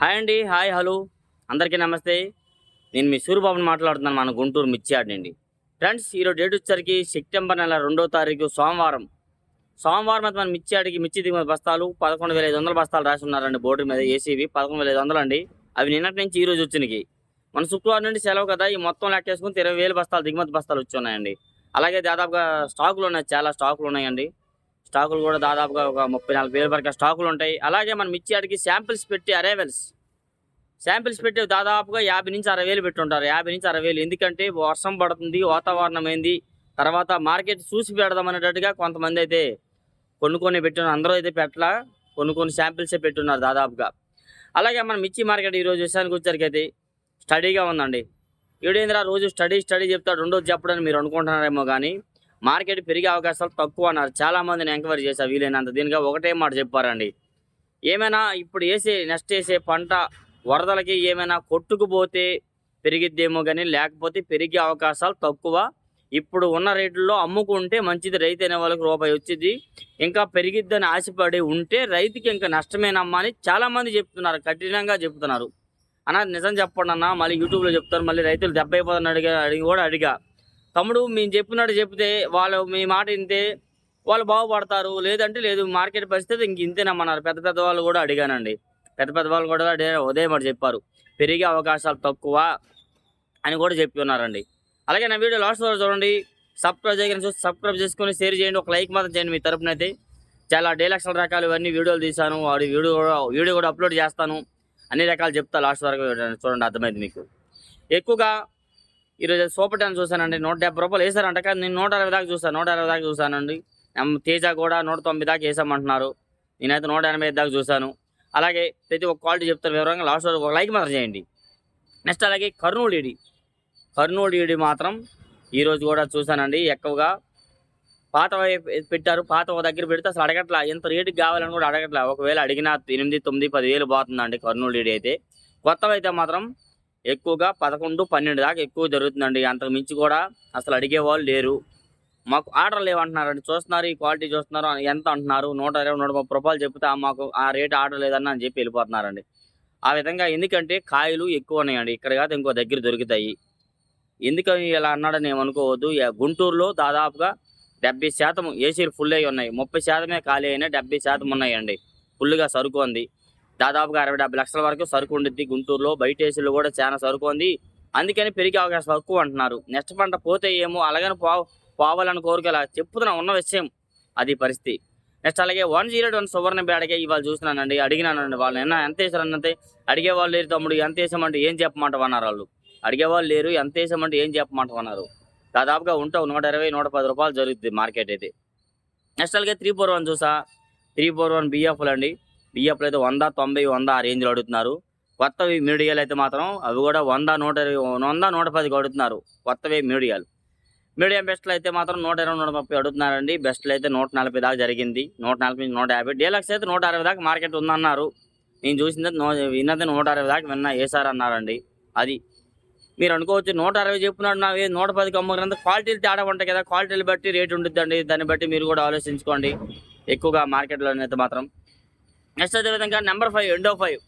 Hi అండి hi hello. అందరికీ నమస్తే. నేను మీ సూర్యబాబుని మాట్లాడుతున్నాను మన గుంటూరు మిర్చియాడ్ నుండి ఫ్రెండ్స్ ఈరోజు డేట్ వచ్చేసరికి సెప్టెంబర్ నెల రెండో తారీఖు సోమవారం. సోమవారం అయితే మన మిర్చియాడికి మిర్చి దిగుమతి బస్తాలు పదకొండు వేల ఐదు వందల బస్తాలు రాసి ఉన్నారండి. బోర్డు మీద ఏసీవి పదకొండు వేల ఐదు వందలు అండి. అవి నిన్నటి నుంచి ఈ రోజు వచ్చినాయి మన శుక్రవారం నుండి సెలవు కదా ఈ మొత్తం లెక్కేసుకుని ఇరవై వేల బస్తాలు దిగుమతి బస్తాలు వచ్చి ఉన్నాయండి. అలాగే దాదాపుగా స్టాకులు ఉన్నాయి చాలా స్టాకులు ఉన్నాయండి. స్టాకులు కూడా దాదాపుగా ఒక ముప్పై నాలుగు వేల వరకు స్టాకులు ఉంటాయి. అలాగే మనం ఇచ్చేటికి శాంపిల్స్ పెట్టి అరైవల్స్. శాంపిల్స్ పెట్టి దాదాపుగా యాభై నుంచి అరవై వేలు పెట్టుంటారు. యాభై నుంచి అరవై వేలు. ఎందుకంటే వర్షం పడుతుంది వాతావరణం ఏంది? తర్వాత మార్కెట్ చూసి పెడదాం అనేటట్టుగా కొంతమంది అయితే కొనుక్కొని పెట్టున్నారు అందరూ అయితే పెట్టలా కొన్ని కొన్ని శాంపిల్సే పెట్టున్నారు దాదాపుగా. అలాగే మనం మిర్చి మార్కెట్ ఈరోజు విషయానికి వచ్చేసరికైతే స్టడీగా ఉందండి. ఏడేంద్ర రోజు స్టడీ స్టడీ చెప్తాడు. రెండోది చెప్పడని మీరు అనుకుంటున్నారేమో కానీ మార్కెట్ పెరిగే అవకాశాలు తక్కువ అన్నారు. చాలా మందిని ఎంక్వైరీ చేశారు వీలైనంత. దీనిగా ఒకటే మాట చెప్పారండి. ఏమైనా ఇప్పుడు వేసే నెక్స్ట్ వేసే పంట వరదలకి ఏమైనా కొట్టుకుపోతే పెరిగిద్దేమో కానీ లేకపోతే పెరిగే అవకాశాలు తక్కువ. ఇప్పుడు ఉన్న రేట్లలో అమ్ముకుంటే మంచిది. రైతు అనే వాళ్ళకి రూపాయి వచ్చింది ఇంకా పెరిగిద్దని ఆశపడి ఉంటే రైతుకి ఇంకా నష్టమేనమ్మా అని చాలామంది చెప్తున్నారు. కఠినంగా చెప్తున్నారు. అన్న నిజం చెప్పండి అన్న మళ్ళీ యూట్యూబ్లో చెప్తారు. మళ్ళీ రైతులు దెబ్బ అయిపోతారని అడిగా అడిగి కూడా అడిగా. తమ్ముడు మేము చెప్పినట్టు చెప్తే వాళ్ళు మీ మాట వింటే వాళ్ళు బాగుపడతారు. లేదంటే లేదు మార్కెట్ పరిస్థితి ఇంక ఇంతేనమ్మన్నారు పెద్ద పెద్ద వాళ్ళు కూడా అడిగానండి. పెద్ద పెద్ద వాళ్ళు కూడా అదే ఉదయం మాట చెప్పారు. పెరిగే అవకాశాలు తక్కువ అని కూడా చెప్పి ఉన్నారండి. అలాగే నా వీడియో లాస్ట్ వరకు చూడండి. సబ్స్క్రైబ్ చేయగానే చూసి సబ్స్క్రైబ్ చేసుకొని షేర్ చేయండి. ఒక లైక్ మాత్రం చేయండి మీ తరపున అయితే. చాలా డేలక్షల రకాలు ఇవన్నీ వీడియోలు తీశాను. వాడి వీడియో కూడా వీడియో కూడా అప్లోడ్ చేస్తాను. అన్ని రకాలు చెప్తా లాస్ట్ వరకు చూడండి అర్థమైంది మీకు. ఎక్కువగా ఈరోజు సూపర్ టెన్ చూసానండి నూట డెబ్బై రూపాయలు వేసారంట కానీ నేను నూట అరవై దాకా చూసాను నూట అరవై దాకా చూసానండి తేజ కూడా నూట తొంభై దాకా వేసామంటున్నారు. నేనైతే నూట ఎనభై ఐదు దాకా చూసాను అలాగే ప్రతి ఒక్క క్వాలిటీ చెప్తాను వివరంగా లాస్ట్ వరకు ఒక లైక్ మాత్రం చేయండి. నెక్స్ట్ అలాగే కర్నూలు ఈడి. కర్నూలు ఇడి మాత్రం ఈరోజు కూడా చూసానండి ఎక్కువగా పాత పెట్టారు పాత దగ్గర పెడితే అసలు అడగట్లా ఎంత రేటుకి కావాలని కూడా అడగట్లా. ఒకవేళ అడిగినా ఎనిమిది తొమ్మిది పదివేలు పోతుందండి కర్నూలు ఈడి అయితే. కొత్తవి అయితే మాత్రం ఎక్కువగా పదకొండు పన్నెండు దాకా ఎక్కువ జరుగుతుందండి. అంతకు మించి కూడా అసలు అడిగే వాళ్ళు లేరు. మాకు ఆర్డర్ లేవంటున్నారండి. చూస్తున్నారు ఈ క్వాలిటీ చూస్తున్నారు ఎంత అంటున్నారు నూట ఇరవై నూట ముప్పై రూపాయలు చెప్తే మాకు ఆ రేట్ ఆర్డర్ లేదని అని చెప్పి వెళ్ళిపోతున్నారండి. ఆ విధంగా ఎందుకంటే కాయలు ఎక్కువ ఉన్నాయండి. ఇక్కడ కాదు ఇంకో దగ్గర దొరుకుతాయి. ఎందుకని ఇలా అన్నాడని ఏమనుకోవద్దు. గుంటూరులో దాదాపుగా డెబ్బై శాతం ఏసీలు ఫుల్ అయి ఉన్నాయి. ముప్పై శాతమే ఖాళీ అయినా డెబ్బై శాతం ఉన్నాయండి. ఫుల్గా సరుకు ఉంది దాదాపుగా అరవై డెబ్బై లక్షల వరకు సరుకు ఉండిద్ది గుంటూరులో. బయట ఏసీలు కూడా చాలా సరుకు ఉంది. అందుకని పెరిగే అవకాశం తక్కువ అంటున్నారు. నెక్స్ట్ పంట పోతే ఏమో అలాగని పో పోవాలని కోరికలా చెప్తున్నా ఉన్న విషయం అది పరిస్థితి. నెక్స్ట్ అలాగే వన్ జీరో వన్ సువర్ణ బేడకే ఇవాళ చూసినానండి అడిగినానండి వాళ్ళు. నిన్న ఎంత వేసారన్నంతే అడిగే వాళ్ళు లేరు తమ్ముడు ఎంత వేసామంటే ఏం చెప్పమంటామన్నారు వాళ్ళు. అడిగే వాళ్ళు లేరు ఎంత వేసామంటే ఏం చెప్పమంటామన్నారు దాదాపుగా ఉంటావు నూట ఇరవై నూట పది రూపాయలు జరుగుతుంది మార్కెట్ అయితే. నెక్స్ట్ అలాగే త్రీ ఫోర్ వన్ చూసా. త్రీ ఫోర్ వన్ బిఎఫ్లు అండి బియ్యపులు అయితే వంద తొంభై వంద ఆ రేంజ్లో అడుగుతున్నారు. కొత్తవి మీడియాలు అయితే మాత్రం అవి కూడా వంద నూట ఇరవై వంద నూట పదికి అడుగుతున్నారు. కొత్తవి మీడియాలు మీడియం బెస్ట్లు అయితే మాత్రం నూట ఇరవై నూట ముప్పై అడుగుతున్నారండి. బెస్ట్లు అయితే నూట నలభై దాకా జరిగింది. నూట నలభై నూట యాభై. డీలక్స్ అయితే నూట అరవై దాకా మార్కెట్ ఉందన్నారు. నేను చూసింది నూ విన్నది నూట అరవై దాకా విన్నా వేసారన్నారండి అది. మీరు అనుకోవచ్చు నూట అరవై చెప్పున్నాడు నా నూట పదికి అమ్ముకున్నంత క్వాలిటీలు తేడా ఉంటాయి కదా. క్వాలిటీలు బట్టి రేట్ ఉంటుందండి దాన్ని బట్టి మీరు కూడా ఆలోచించుకోండి. ఎక్కువగా మార్కెట్లో అయితే మాత్రం. నెక్స్ట్ అదేవిధంగా నెంబర్ ఫైవ్ ఎండో ఫైవ్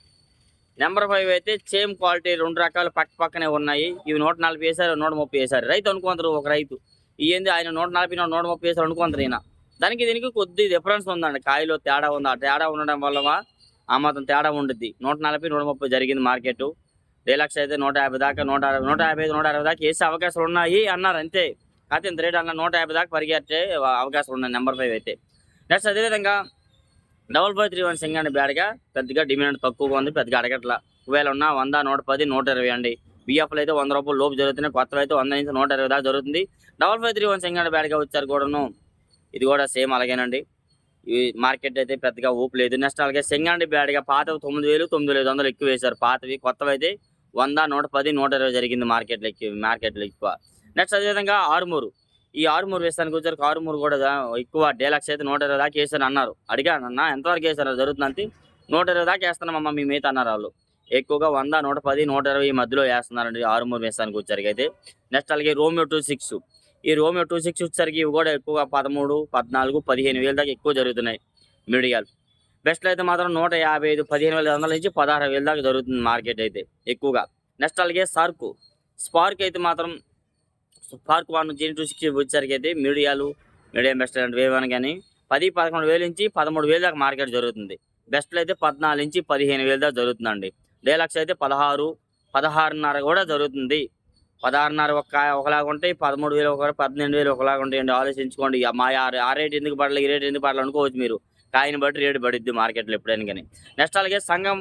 నెంబర్ ఫైవ్ అయితే సేమ్ క్వాలిటీ రెండు రకాలు పక్క పక్కనే ఉన్నాయి. ఇవి నూట నలభై వేసారు నూట ముప్పై వేసారు. రైతు అనుకుంటారు ఒక రైతు. ఏంది ఆయన నూట నలభై నూట ముప్పై వేసారు అనుకుంటారు ఈయన. దానికి దీనికి కొద్ది డిఫరెన్స్ ఉందండి. కాయలో తేడా ఉంది. ఆ తేడా ఉండడం వల్ల ఆ మాత్రం తేడా ఉండుద్ది. నూట నలభై నూట ముప్పై జరిగింది మార్కెట్. డీలక్స్ అయితే నూట యాభై దాకా నూట అరవై నూట యాభై ఐదు నూట అరవై దాకా వేసే అవకాశాలు ఉన్నాయి అన్నారు. అంతే. అయితే ఇంత రేట్ అన్న నూట యాభై దాకా పరిగెట్టే అవకాశాలు ఉన్నాయి. నెంబర్ ఫైవ్ అయితే. నెక్స్ట్ అదేవిధంగా డబల్ ఫైవ్ త్రీ వన్ సింగ్ అండి బ్యాడ్గా పెద్దగా డిమాండ్ తక్కువగా ఉంది. పెద్దగా అడగట్ల. ఒకవేళ ఉన్న వంద నూట పది నూట ఇరవై అండి. బిఎఫ్లు అయితే వంద రూపాయలు లోపు జరుగుతున్నాయి. కొత్తలు అయితే వంద నుంచి నూట ఇరవై దాకా జరుగుతుంది. డబల్ ఫైవ్ త్రీ వన్ సింగ్ అండి బ్యాడ్గా వచ్చారు కూడాను. ఇది కూడా సేమ్ అలాగేనండి. ఈ మార్కెట్ అయితే పెద్దగా ఊపు లేదు. నెక్స్ట్ అలాగే సింగండి బ్యాడ్గా పాతవి తొమ్మిది వేలు తొమ్మిది వేల ఐదు వందలు ఎక్కువ వేశారు. పాతవి కొత్తవి అయితే వంద నూట పది నూట ఇరవై జరిగింది మార్కెట్లో ఎక్కువ మార్కెట్లో ఎక్కువ. నెక్స్ట్ అదేవిధంగా ఆరుమూరు. ఈ ఆరుమూరు వేస్తానికి వచ్చారు ఆరుమూరు కూడా ఎక్కువ డైలాక్స్ అయితే నూట ఇరవై దాకా వేసాను అన్నారు. అడిగాను అన్న ఎంతవరకు వేసారు? జరుగుతుందంటే నూట ఇరవై దాకా వేస్తున్నామమ్మ మీ మీద అన్నారు వాళ్ళు. ఎక్కువగా వంద నూట పది నూట ఇరవై ఈ మధ్యలో వేస్తున్నారండి ఆరుమూరు వేస్తానికి వచ్చరికి అయితే. నెక్స్ట్ అలాగే రోమియో టూ సిక్స్ ఈ రోమియో టూ సిక్స్ వచ్చేసరికి ఇవి కూడా ఎక్కువగా పదమూడు పద్నాలుగు పదిహేను వేల దాకా ఎక్కువ జరుగుతున్నాయి మిడియాలు బెస్ట్లో అయితే మాత్రం నూట యాభై ఐదు పదిహేను వేల వందల నుంచి పదహారు వేల దాకా జరుగుతుంది మార్కెట్ అయితే ఎక్కువగా. నెక్స్ట్ అలాగే సార్కు స్పార్క్ అయితే మాత్రం park one zero two six వచ్చేసరికి అయితే మీడియాలు మీడియం బెస్ట్ వేవ్ అని కానీ పది పదకొండు వేల నుంచి పదమూడు వేల దాకా మార్కెట్ జరుగుతుంది. బెస్ట్లు అయితే పద్నాలుగు నుంచి పదిహేను వేల దాకా జరుగుతుందండి. డైలాక్స్ అయితే పదహారు పదహారున్నర కూడా జరుగుతుంది. పదహారున్నర ఒక ఒకలాగా ఉంటాయి పదమూడు వేలు ఒక పద్దెనిమిది వేలు ఒకలాగా ఉంటాయండి. ఆలోచించుకోండి ఇక మా ఆ రేట్ ఎందుకు పడలేదు ఈ రేట్ ఎందుకు పడలేదు అనుకోవచ్చు మీరు. కాయని బట్టి రేటు పడుద్ది మార్కెట్లో ఎప్పుడైనా కానీ. నెక్స్ట్ అలాగే సంఘం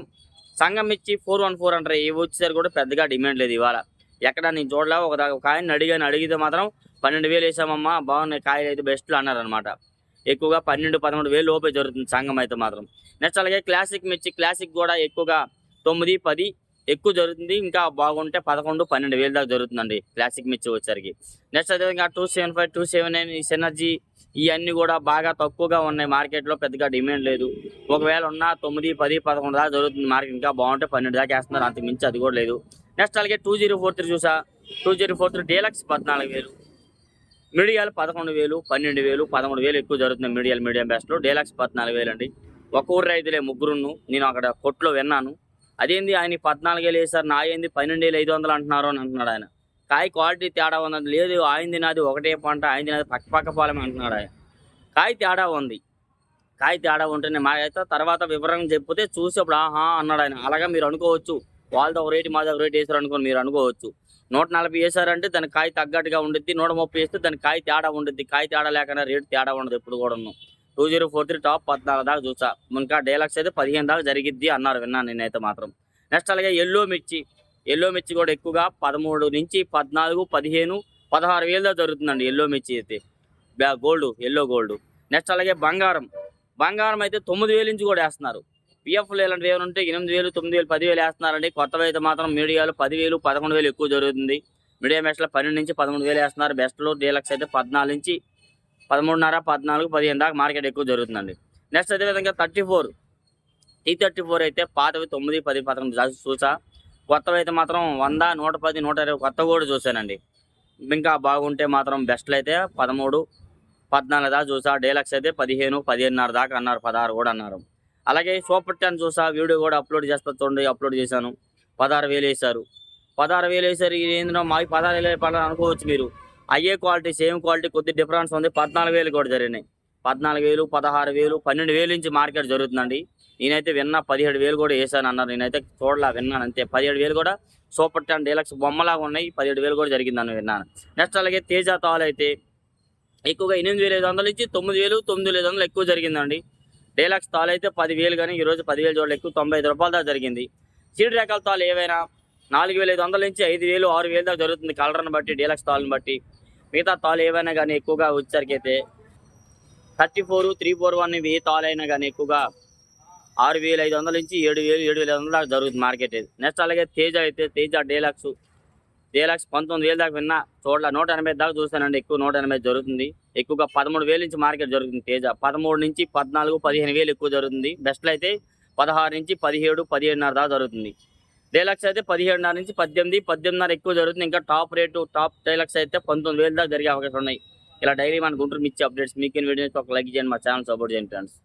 సంఘం ఇచ్చి ఫోర్ వన్ ఫోర్ అంటారు. ఇవి వచ్చేసరికి కూడా పెద్దగా డిమాండ్ లేదు ఇవాళ. ఎక్కడ నేను చూడలే ఒక ఒక కాయని అడిగాను. అడిగితే మాత్రం పన్నెండు వేలు వేసామమ్మా బాగున్నాయి కాయలు అయితే బెస్ట్లు అన్నారనమాట ఎక్కువగా పన్నెండు పదమూడు వేలు లోపే జరుగుతుంది సంఘం అయితే మాత్రం. నెక్స్ట్ అలాగే క్లాసిక్ మిర్చి క్లాసిక్ కూడా ఎక్కువగా తొమ్మిది పది ఎక్కువ జరుగుతుంది. ఇంకా బాగుంటే పదకొండు పన్నెండు వేలు దాకా జరుగుతుందండి క్లాసిక్ మిర్చి వచ్చేసరికి. నెక్స్ట్ అదేవిధంగా two seven five two seven nine synergy ఇవన్నీ కూడా బాగా తక్కువగా ఉన్నాయి. మార్కెట్లో పెద్దగా డిమాండ్ లేదు. ఒకవేళ ఉన్నా తొమ్మిది పది పదకొండు దాకా జరుగుతుంది. మార్కెట్ ఇంకా బాగుంటే పన్నెండు దాకా వేస్తున్నారు. అంతకు మించి అది కూడా లేదు. నెక్స్ట్ అలాగే టూ జీరో ఫోర్ త్రీ చూసా. Two zero four three deluxe పద్నాలుగు వేలు. మీడియాలు పదకొండు వేలు పన్నెండు వేలు పదమూడు వేలు ఎక్కువ జరుగుతుంది మీడియాలు మీడియం బెస్ట్లో డీలక్స్ పద్నాలుగు వేలు అండి. ఒక ఊరు రైతులే ముగ్గురును నేను అక్కడ కొట్లో విన్నాను. అదేంది ఆయన పద్నాలుగు వేలు వేసారు నా ఏంది పన్నెండు వేలు ఐదు వందలు అంటున్నారు అని అంటున్నాడు ఆయన. కాయ క్వాలిటీ తేడా ఉంది లేదు ఆయనది నాది ఒకటే పంట ఆయనది నాది పక్క పక్క పాలమే అంటున్నాడు ఆయన. కాయ తేడా ఉంది. కాయ తేడా ఉంటేనే మా అయితే తర్వాత వివరంగా చెప్తే చూసి అప్పుడు ఆహా అన్నాడు ఆయన. అలాగా మీరు అనుకోవచ్చు. వాళ్ళతో ఒక రేటు మాది ఒక రేటు వేసారు అనుకోని మీరు అనుకోవచ్చు. నూట నలభై వేసారంటే దాని కాయ తగ్గట్టుగా ఉండిద్ది నూట ముప్పై వేస్తే దాని కాయ తేడా ఉండిద్ది. కాయ తేడా లేకుండా రేటు తేడా ఉండదు ఎప్పుడు కూడా two zero four three top పద్నాలుగు దాకా చూసా. ఇంకా డైలాగ్స్ అయితే పదిహేను దాకా జరిగిద్ది అన్నారు విన్నాను నేనైతే మాత్రం. నెక్స్ట్ అలాగే ఎల్లో మిర్చి. ఎల్లో మిర్చి కూడా ఎక్కువగా పదమూడు నుంచి పద్నాలుగు పదిహేను పదహారు వేలు దాకా జరుగుతుందండి ఎల్లో మిర్చి అయితే. బ్యా గోల్డ్ ఎల్లో గోల్డ్. నెక్స్ట్ అలాగే బంగారం. బంగారం అయితే తొమ్మిది వేలు నుంచి కూడా వేస్తున్నారు. పిఎఫ్లు ఇలాంటివి ఏమైనా ఉంటే ఎనిమిది వేలు తొమ్మిది వేలు పదివేలు వేస్తున్నారండి. కొత్తవి అయితే మాత్రం మీడియాలో పదివేలు పదకొండు వేలు ఎక్కువ జరుగుతుంది. మీడియా బెస్ట్లో పన్నెండు నుంచి పదమూడు వేలు వేస్తున్నారు. బెస్ట్లో డీలక్స్ అయితే పద్నాలుగు నుంచి పదమూడున్నర పద్నాలుగు పదిహేను దాకా మార్కెట్ ఎక్కువ జరుగుతుందండి. నెక్స్ట్ అదేవిధంగా thirty four. T thirty four అయితే పాతవి తొమ్మిది పది పదకొండు దాకా చూసా. కొత్తవి అయితే మాత్రం వంద నూట పది నూట ఇరవై కొత్త కూడా చూశానండి. ఇంకా బాగుంటే మాత్రం బెస్ట్లు అయితే పదమూడు పద్నాలుగు దాకా చూసా. డీలక్స్ అయితే పదిహేను పదిహేనున్నర దాకా అన్నారు పదహారు కూడా అన్నారు. అలాగే సూపర్ టెన్ చూసా వీడియో కూడా అప్లోడ్ చేస్తా చూడండి అప్లోడ్ చేశాను. పదహారు వేలు వేశారు. పదహారు వేలు వేశారు ఇది ఏందో మాకు పదహారు వేలు పడాలని అనుకోవచ్చు మీరు. అయ్యే క్వాలిటీ సేమ్ క్వాలిటీ కొద్ది డిఫరెన్స్ ఉంది. పద్నాలుగు వేలు కూడా జరిగినాయి. పద్నాలుగు వేలు పదహారు వేలు పన్నెండు వేలు నుంచి మార్కెట్ జరుగుతుందండి. నేనైతే విన్నా పదిహేడు వేలు కూడా వేసాను అన్నారు. నేనైతే చూడలా విన్నాను అంతే. పదిహేడు వేలు కూడా సూపర్ టెన్ డీలక్స్ బొమ్మలాగా ఉన్నాయి. పదిహేడు వేలు కూడా జరిగిందని విన్నాను. నెక్స్ట్ అలాగే తేజ తాలు అయితే ఎక్కువగా ఎనిమిది వేల ఐదు వందల నుంచి తొమ్మిది వేలు తొమ్మిది వేల ఐదు వందలు ఎక్కువ జరిగిందండి. డీలక్స్ తాలు అయితే పదివేలు కానీ ఈరోజు పదివేలు చూడలే ఎక్కువ తొంభై ఐదు రూపాయల దాకా జరిగింది. సీడ్ రకాల తాలు ఏవైనా నాలుగు వేల ఐదు వందల నుంచి ఐదు వేలు ఆరు వేలు దాకా జరుగుతుంది కలర్ని బట్టి డీలక్స్ తాళ్ళని బట్టి. మిగతా తాలు ఏవైనా కానీ ఎక్కువగా వచ్చేసరికైతే thirty four three four one ఇవి ఏ తాలు అయినా కానీ ఎక్కువగా ఆరు వేల ఐదు వందల నుంచి ఏడు వేలు ఏడు వేల ఐదు వందల దాకా జరుగుతుంది మార్కెట్ ఇది. నెక్స్ట్ అలాగే తేజ అయితే తేజ డీలక్స్. డీలక్స్ పంతొమ్మిది వేలు దాకా విన్నా చోట్ల నూట ఎనభై దాకా చూసానండి ఎక్కువ నూట ఎనభై జరుగుతుంది. ఎక్కువగా పదమూడు వేల నుంచి మార్కెట్ జరుగుతుంది తేజ. పదమూడు నుంచి పద్నాలుగు పదిహేను వేలు ఎక్కువ జరుగుతుంది. బెస్ట్లు అయితే పదహారు నుంచి పదిహేడు పదిహేడున్నర దాకా జరుగుతుంది. డైలాక్స్ అయితే పదిహేడున్నర నుంచి పద్దెనిమిది పద్దెనిమిదిన్నర ఎక్కువ జరుగుతుంది. ఇంకా టాప్ రేటు టాప్ డైలాక్స్ అయితే పంతొమ్మిది వేలు దాకా జరిగే అవకాశం ఉన్నాయి. ఇలా డైలీ మన గుంటూరు మిచ్చి అప్డేట్స్ మీకు వీడియోస్ ఒక లైక్ చేయండి మా ఛానల్ సపోర్ట్ చేయండి ఫ్రెండ్స్.